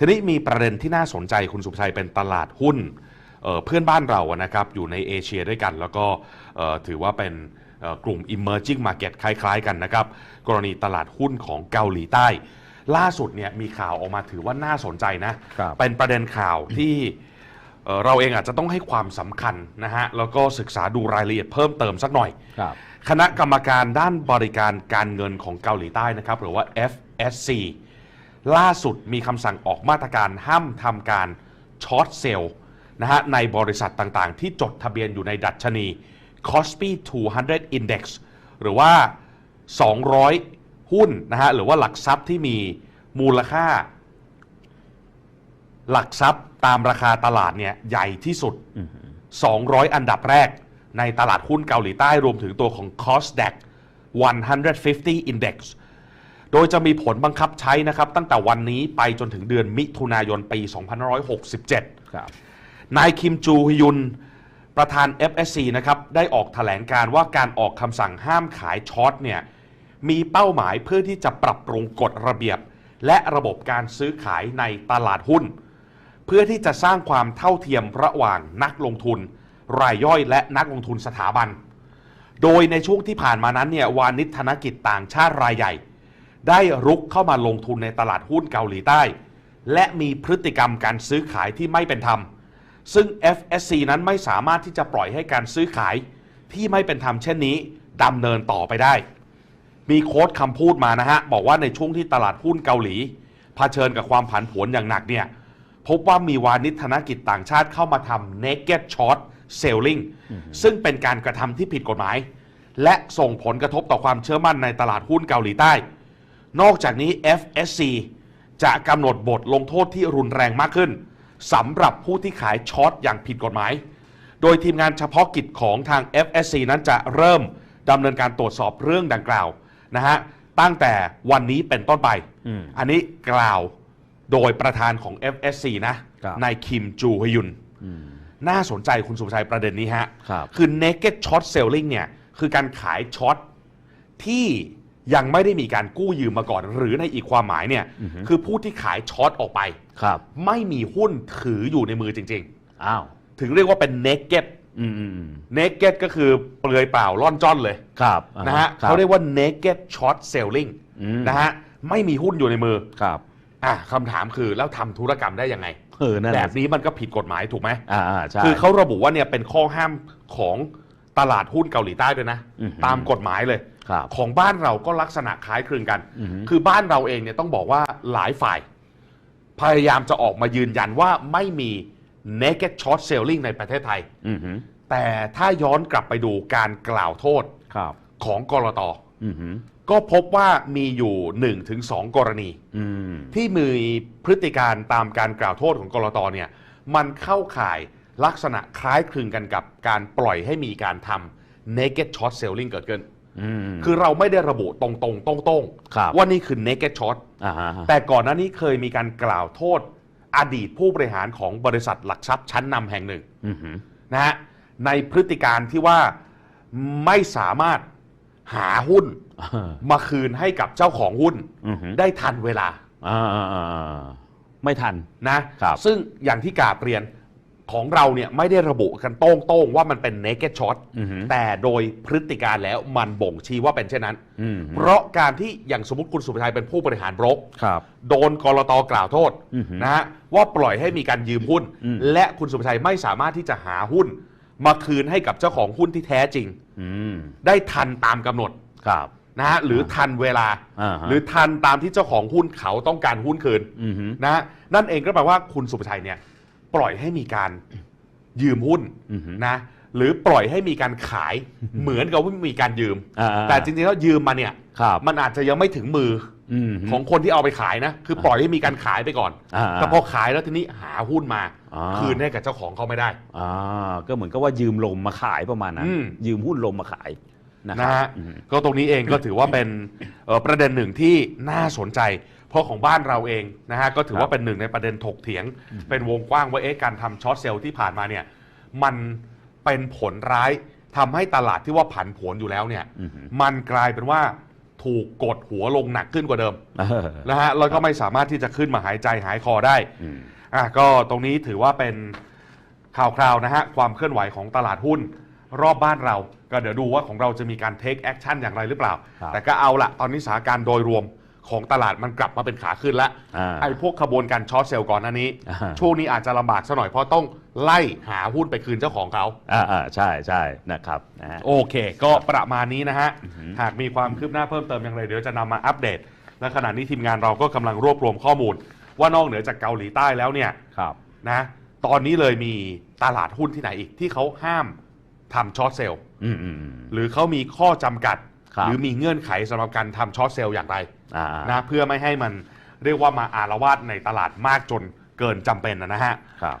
ทีนี้มีประเด็นที่น่าสนใจคุณสุภชัยเป็นตลาดหุ้นเอ่อเพื่อนบ้านเราอะนะครับอยู่ในเอเชียด้วยกัน แล้วก็เอ่อถือว่าเป็นเอ่อกลุ่ม emerging market คล้ายๆ กันนะครับ กรณีตลาดหุ้นของเกาหลีใต้ ล่าสุดเนี่ยมีข่าวออกมาถือว่าน่าสนใจนะครับเป็นประเด็นข่าวที่เอ่อเราเองอาจจะต้องให้ความสำคัญนะฮะ แล้วก็ศึกษาดูรายละเอียดเพิ่มเติมสักหน่อยครับคณะกรรมการด้านบริการการเงินของเกาหลีใต้นะครับ หรือว่า FSC ล่าสุดมีคำสั่งออกมาตรการห้ามทำการช็อตเซลล์นะฮะในบริษัทต่างๆ ที่จดทะเบียนอยู่ในดัชนี Kospi 200 Index หรือว่า 200 หุ้นนะฮะหรือว่าหลักทรัพย์ที่มีมูลค่า หลักทรัพย์ตามราคาตลาดเนี่ยใหญ่ที่สุด 200 อันดับแรกในตลาดหุ้นเกาหลีใต้รวมถึงตัวของ KOSDAQ 150 Index โดยจะมีผลบังคับใช้นะครับตั้งแต่วันนี้ไปจนถึงเดือนมิถุนายนปี 2567 ครับ นายคิมจูฮยุน ประธาน FSC นะครับได้ออกแถลงการว่าการออกคำสั่งห้ามขายช็อตเนี่ยมีเป้าหมายเพื่อที่จะปรับปรุงกฎระเบียบ และระบบการซื้อขายในตลาดหุ้น เพื่อที่จะสร้างความเท่าเทียมระหว่างนักลงทุน รายย่อยและนักลงทุนสถาบัน โดยในช่วงที่ผ่านมานั้นเนี่ยวานิชธนกิจต่างชาติรายใหญ่ ได้รุกเข้ามาลงทุนในตลาดหุ้นเกาหลีใต้ และมีพฤติกรรมการซื้อขายที่ไม่เป็นธรรม ซึ่ง FSC นั้นไม่สามารถที่จะปล่อยให้การซื้อขายที่ไม่เป็นธรรมเช่นนี้ดำเนินต่อไปได้ มีโค้ดคำพูดมานะฮะ บอกว่าในช่วงที่ตลาดหุ้นเกาหลีเผชิญกับความผันผวนอย่างหนักเนี่ย พบว่ามีวานิชธนกิจต่างชาติเข้ามาทำ naked short selling ซึ่งเป็นการกระทำที่ผิดกฎหมาย และส่งผลกระทบต่อความเชื่อมั่นในตลาดหุ้นเกาหลีใต้ นอกจากนี้ FSC จะกำหนดบทลงโทษที่รุนแรงมากขึ้นสำหรับผู้ที่ขายช็อตอย่างผิดกฎหมาย โดยทีมงานเฉพาะกิจของทาง FSC นั้นจะเริ่มดำเนินการตรวจสอบเรื่องดังกล่าวนะฮะตั้งแต่วันนี้เป็นต้นไปอืมอันนี้กล่าวโดยประธานของ FSC นะครับนายคิมจูฮยุน น่าสนใจคุณสุภชัยประเด็นนี้ฮะครับคือ naked short selling เนี่ย คือการขายช็อตที่ ยังไม่ได้มีการกู้ยืมมาก่อน หรือในอีกความหมายเนี่ย คือผู้ที่ขายช็อตออกไป ครับ ไม่มีหุ้นถืออยู่ในมือจริง อ้าว ๆ ถึงเรียกว่าเป็น naked อืมอืมอืม naked ก็คือเปลือยเปล่าล่อนจ้อนเลยครับอ่านะฮะคบเขาเรียกว่า naked short selling อืมนะฮะไม่มีหุ้นอยู่ในมือครับอะคำถามคือแล้วทำธุรกรรมได้ยังไง เออนั่นแหแบละบนี้มันก็ผิดกฎหมายถูกไหม อ่าอ่าใช่ คือเขาระบุว่าเนี่ยเป็นข้อห้ามของตลาดหุ้นเกาหลีใต้ด้วยนะ อือหือ ตามกฎหมายเลยครับ ของบ้านเราก็ลักษณะคล้ายคลึงกันอือหือคือบ้านเราเองเนี่ยต้องบอกว่าหลายฝ่าย พยายามจะออกมายืนยันว่าไม่มี naked short selling ในประเทศไทยอืมฮึแต่ถ้าย้อนกลับไปดูการกล่าวโทษครับของกรตอืมฮึก็พบว่ามีอยู่1-2กรณีอืมที่มีพฤติการตามการกล่าวโทษของกรตเนี่ย มันเข้าข่ายลักษณะคล้ายคลึงกันกับการปล่อยให้มีการทำ naked short selling เกิดขึ้นอืม คือเราไม่ได้ระบุตรงๆตรงครับๆว่านี่คือ naked short อ่าฮะแต่ก่อนหน้านี้เคยมีการกล่าวโทษอดีตผู้บริหารของบริษัทหลักทรัพย์ชั้นนำแห่งหนึ่ง อืมฮึนะฮะในพฤติการที่ว่าไม่สามารถหาหุ้นอ่ามาคืนให้กับเจ้าของหุ้นอืมฮึได้ทันเวลาอ่าอ่าอ่าอ่าไม่ทัน นะครับ ซึ่งอย่างที่กราบเรียน ของเราเนี่ยไม่ได้ระบุกันโต้งๆว่ามันเป็น naked short อือหือแต่โดยพฤติการแล้วมันบ่งชี้ว่าเป็นเช่นนั้น อืมเพราะการที่อย่างสมมติคุณสุภชัยเป็นผู้บริหารบรก ครับ โดนกรตกล่าวโทษอือหือนะฮะว่าปล่อยให้มีการยืมหุ้น อืม และคุณสุภชัยไม่สามารถที่จะหาหุ้น มาคืนให้กับเจ้าของหุ้นที่แท้จริง อืมได้ทันตามกำหนดครับ นะฮะหรือทันเวลา อ่าฮะ หรือทันตามที่เจ้าของหุ้นเขาต้องการหุ้นคืนอืมฮึนะฮะนั่นเองก็แปลว่าคุณสุภชัยเนี่ย ปล่อยให้มีการยืมหุ้นอือฮึนะหรือปล่อยให้มีการขายเหมือนกับว่ามีการยืมอ่าอ่าแต่จริงๆแล้วยืมมาเนี่ยครับมันอาจจะยังไม่ถึงมืออืมอฮึของคนที่เอาไปขายนะ คือปล่อยให้มีการขายไปก่อนอ่าแต่พอขายแล้วทีนี้หาหุ้นมาอ่าคืนให้กับเจ้าของเขาไม่ได้อ่าก็เหมือนกับว่ายืมลมมาขายประมาณนั้นอืมยืมหุ้นลมมาขายนะคนะรับฮะอืมก็ตรงนี้เองก็ถือว่าเป็นเอ่อประเด็นหนึ่งที่น่าสนใจเพ ราะของบ้านเราเองนะฮะก็ถือว่าเป็นหนึ่งในประเด็นถกเถียง เป็นวงกว้างว่าเอ๊ะการทำช็อตเซลล์ที่ผ่านมาเนี่ยมันเป็นผลร้ายทำให้ตลาดที่ว่าผันผวนอยู่แล้วเนี่ยอือฮึมันกลายเป็นว่าถถูกกดหัวลงหนักขึ้นกว่าเดิมเออนะฮะแล้วก็ไม่สามารถที่จะขึ้นมาหายใจหายคอได้อืมอะก็ตรงนี้ถือว่าเป็นข่าวคราวนะฮะความเคลื่อนไหวของตลาดหุ้นรอบบ้านเรา ก็เดี๋ยวดูว่าของเราจะมีการ take action อย่างไรหรือเปล่าครับแต่ก็เอาละตอนนี้สถานการณ์โดยรวม ของตลาดมันกลับมาเป็นขาขึ้นแล้วอ่าไอ้พวกขบวนการช็อตเซลล์ก่อนหน้านี้ อ่า ช่วงนี้อาจจะลำบากซะหน่อยเพราะต้องไล่หาหุ้นไปคืนเจ้าของเขา อ่าอ่าใช่ใช่นะครับนะฮะ โอเค ก็ประมาณนี้นะฮะ หากมีความคืบหน้าเพิ่มเติมอย่างไรเดี๋ยวจะนำมาอัปเดต และขณะนี้ทีมงานเราก็กำลังรวบรวมข้อมูล ว่านอกเหนือจากเกาหลีใต้แล้วเนี่ยครับ นะ ตอนนี้เลยมีตลาดหุ้นที่ไหนอีกที่เขาห้ามทำช็อตเซลล์อืมอืมอืม หรือเขามีข้อจำกัดครับ หรือมีเงื่อนไขสำหรับการทำช็อตเซลล์อย่างไรอ่านะเพื่อไม่ให้มันเรียกว่ามาอารวาสในตลาดมากจนเกินจำเป็นนะนะฮะครับ